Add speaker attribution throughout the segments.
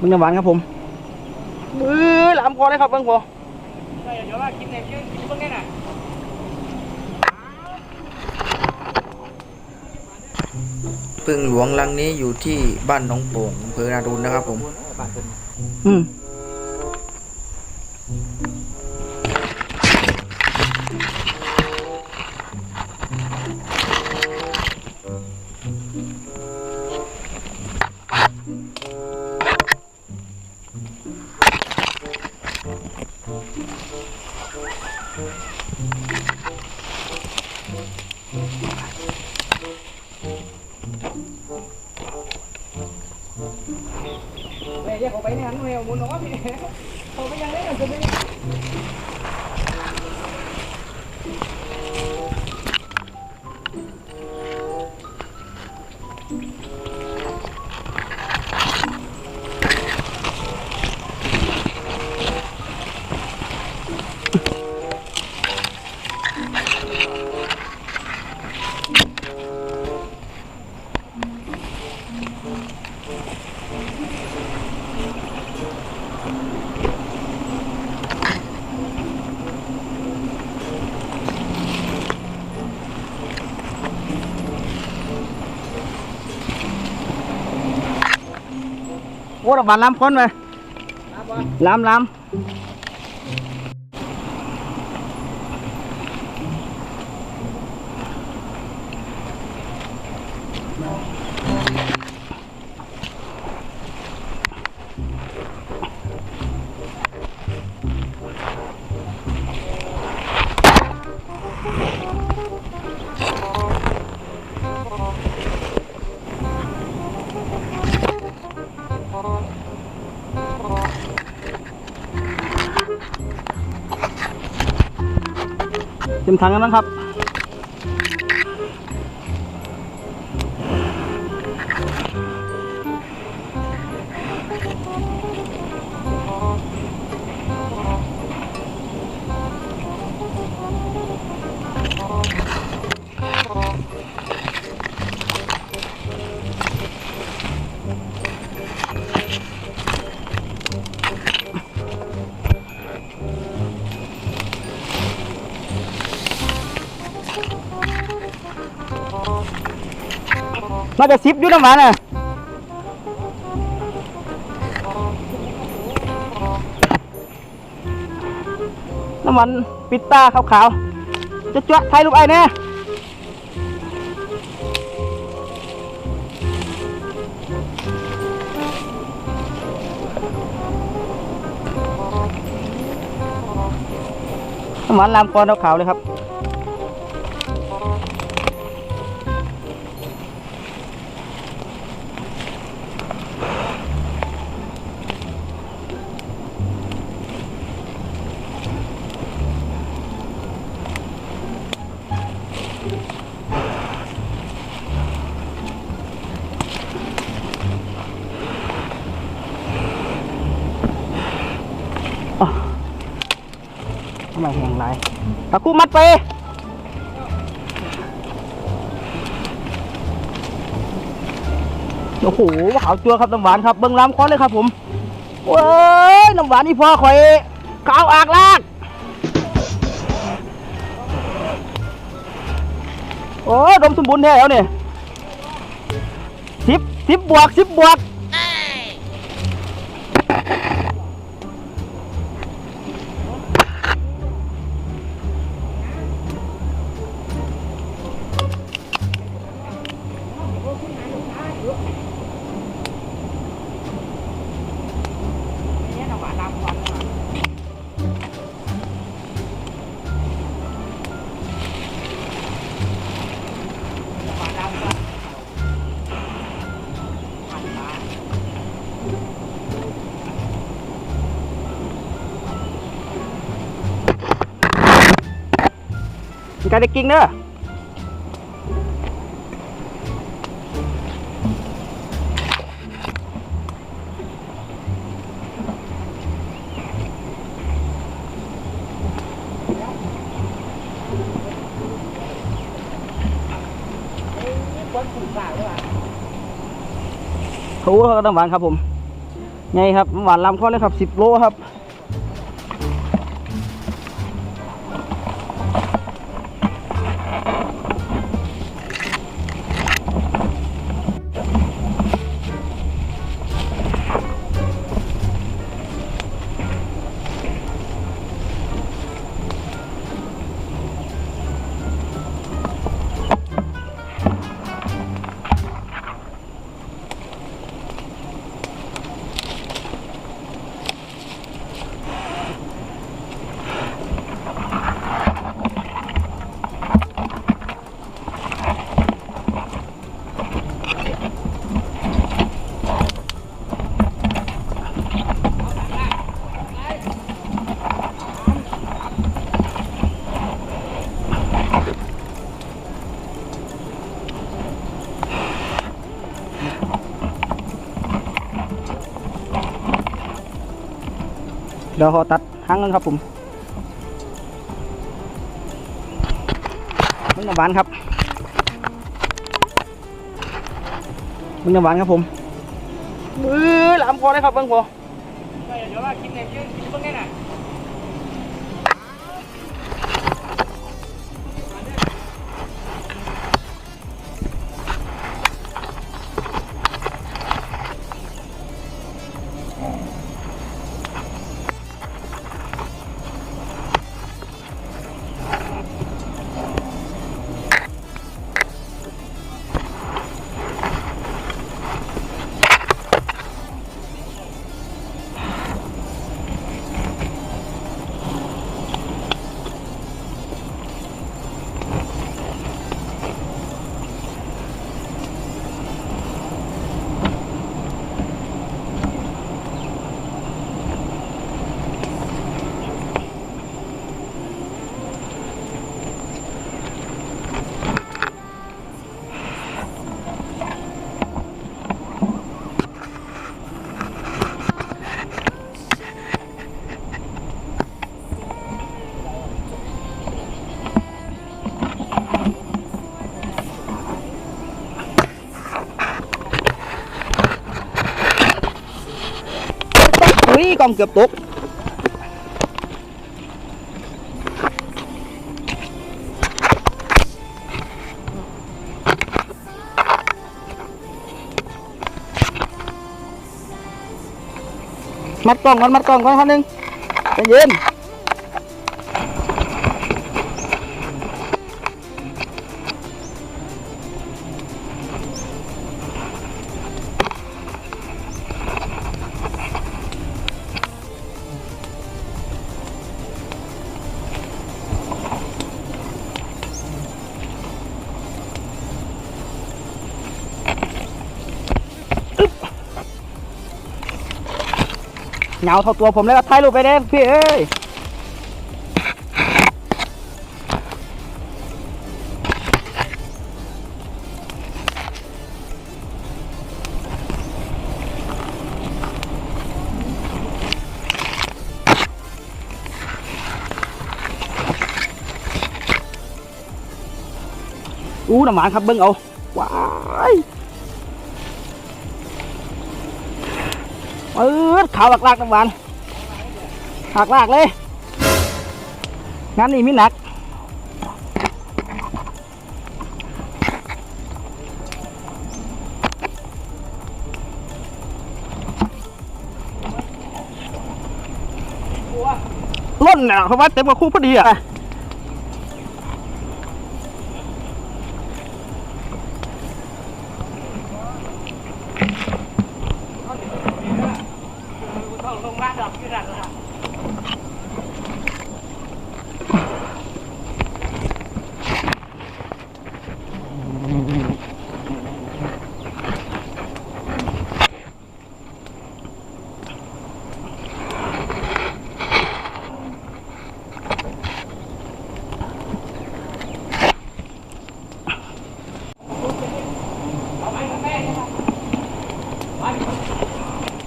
Speaker 1: มึงน้ำหวานครับผมมือหลามคอเลยครับเบิ้งพอ
Speaker 2: เดี๋ยวว่ากินเนี่ยกินเพิ่งได้น่ะ
Speaker 3: พึ่งหลวงลังนี้อยู่ที่บ้านหนองโป่งอำเภอนาดูนนะครับผม
Speaker 1: อืม โอ้ดอกบานล้ำค้นไปล้ำล้ำ เต็มถังกันนะครับ น่าจะซิปอยู่น้ำหวานน่ะน้ำมันปิดตาขาวๆจะจ้วะไทยลูกไอ้แน่น้ำมันลามกรขาวๆเลยครับ ไมแหงไรตะกูมัดไปโอ้โหขาวจัวครับน้ำหวานครับเบิ้งล้ำค้อนเลยครับผมเว้ยน้ำหวานนี่พ่อข่อยขาวอากลากโอ้ดมสมบูรณ์แท้แล้วเนี่ยสิบสิบบวกสิบบวก มีการได้กิ้งเด้อโอ้โหน้ำหวานครับผมไงครับหวานลำข้อเลยครับสิบโลครับ เดี๋ยวขอตัดหางนึงครับผมมัน้ำหวานครับมัน้ำหวานครับผมมือหลามคอได้ครับเบิ้งพอ องเกือบตกมัดกล้องก่อนมัดกล้องก่อนคนหนึ่งใจเย็น หงาเท่าตัวผมเลยครับถ่ายรูปไปเด้พี่เอ้ยอู้น้ำหวานครับเบิ้งเอา ขาวหลากๆน้ำหวานหลากๆเลยงานนี้มีหนักล่นเนี่ยเพราะว่าเต็มกับคู่พอดีอะ
Speaker 2: ต้องลงมาดอกอยู่นั่นล่ะ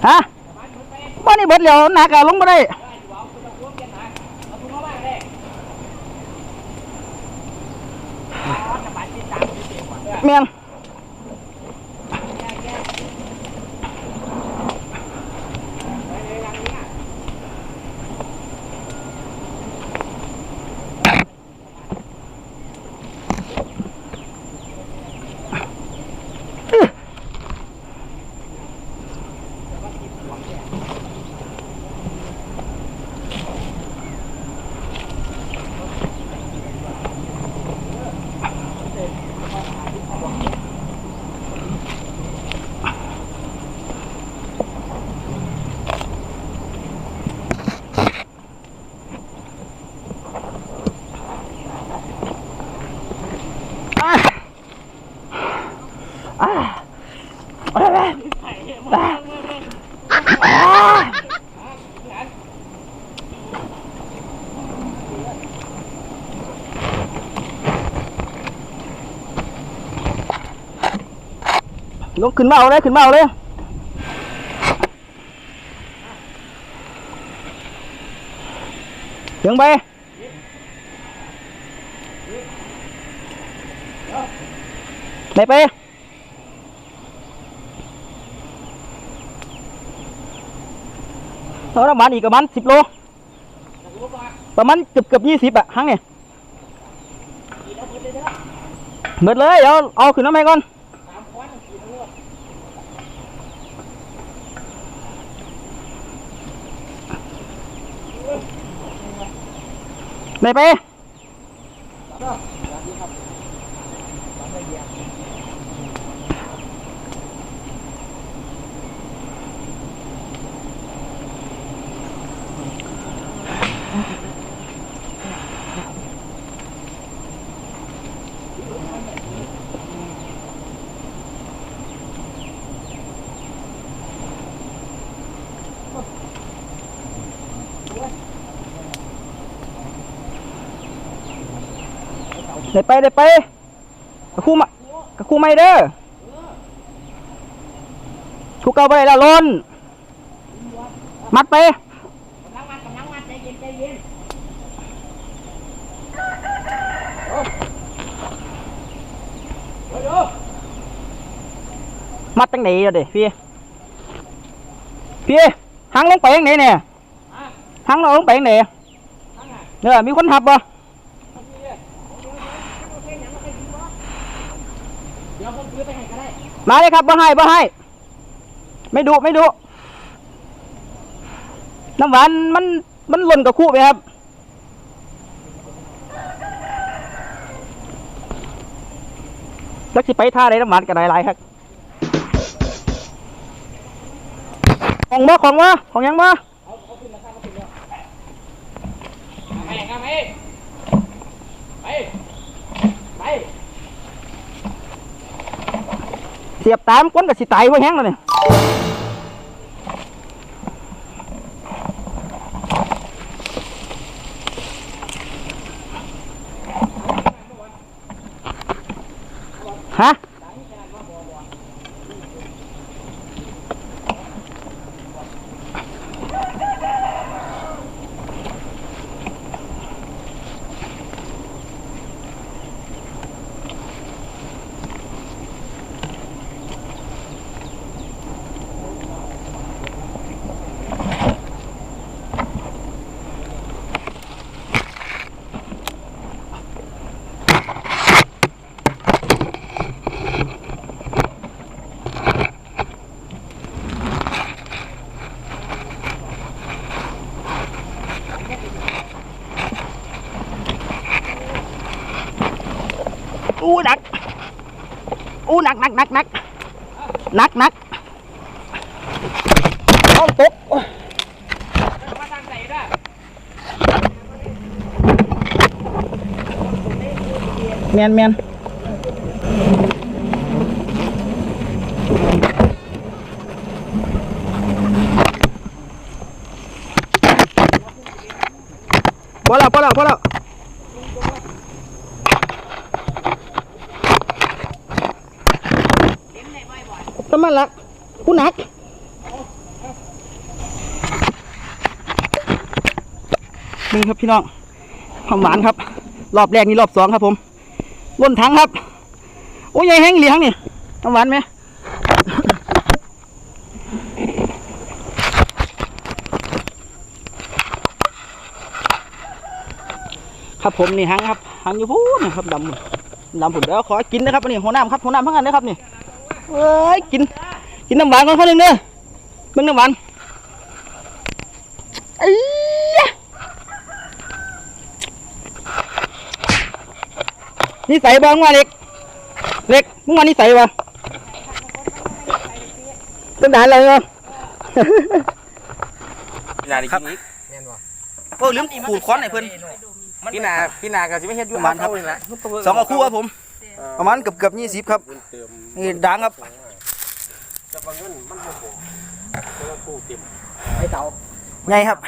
Speaker 1: ฮะ นี่เบิดเดียวหนักอะลงมาได้เมียง ลงขึ้นมาเอาเลยขึ้นมาเอาเลยเสียงไปไหนไปเอาน้ำมันอีกประมาณสิบโล ประมาณเกือบเกือบยี่สิบอะครั้งเนี่ยเบิดเลย เดี๋ยวเอาขึ้นน้ำให้ก่อน ไห ไปได้ไปได้ไปกระคู่มากระคู่ไม่เด้อชูเก่าไปแล้วล้นมัดไป
Speaker 2: กำลังมัดกำลังมัดใจเย็นใจเย็น
Speaker 1: มัดตั้งไหนอะเด้พี่พี่หังลงไปยังไหนเนี่ยหังเราลงไปยังไหนเนี่ยมีคนหับบ่
Speaker 2: เดี๋ยวผมซื้อไปให้ก็ได้
Speaker 1: มาเลยครับบ่ให้บ่ให้ ไม่ดูไม่ดูน้ำหวานมันมันหล่นกับคู่ไปครับแล้วสิไปท่าไรน้ำหวานกันหลายครับของบ่ของบ่ของยังบ่
Speaker 2: ไปครับไปไปไป
Speaker 1: เสียบตามก้นกับสิตายไว้แห้งแล้วเนี่ยฮะอู้หนักอู้ หนักหนักหนักหนักหนักหนักต้องตก
Speaker 2: มาทางใส่ด้วย
Speaker 1: แมนแมนพอแล้วพอแล้วพอแล้ว น้ำมันละกูหนักนี่ครับพี่น้องความหวานครับ รอบแรกนี่รอบสองครับผมล้นถังครับ โอ้ยใหญ่แห้งเหลียงนี่น้ำหวานไหมครับผมนี่หังครับหังอยู่พูดนะครับดำดำผมเดี๋ยวขอกินนะครับนนี้หัวน้ำครับหัวน้ำเพื่อนกันนะครับนี่ เอ้ยกิน กินน้ำหวานก่อนข้าวหนึ่งเด้อเบิ่งน้ำหวานไอ้ยะนี่ใส่บ้างว่าเล็ก เล็กมึงว่านี่ใส่บ่ต้นด่านอะไรเนาะ
Speaker 4: พี่นาได้กินอีก
Speaker 1: โอ้ลืมขูดค้อนให้เพิ่น
Speaker 4: พี่นาพี่นาก็จะไม่เฮ็ดอยู่
Speaker 1: ประมาณครับ
Speaker 4: เท่นี่ละ
Speaker 1: สองกระคู่ครับผม ประมาณเกือบเกือบยี่สิบครับนี่ดังครับไงครับ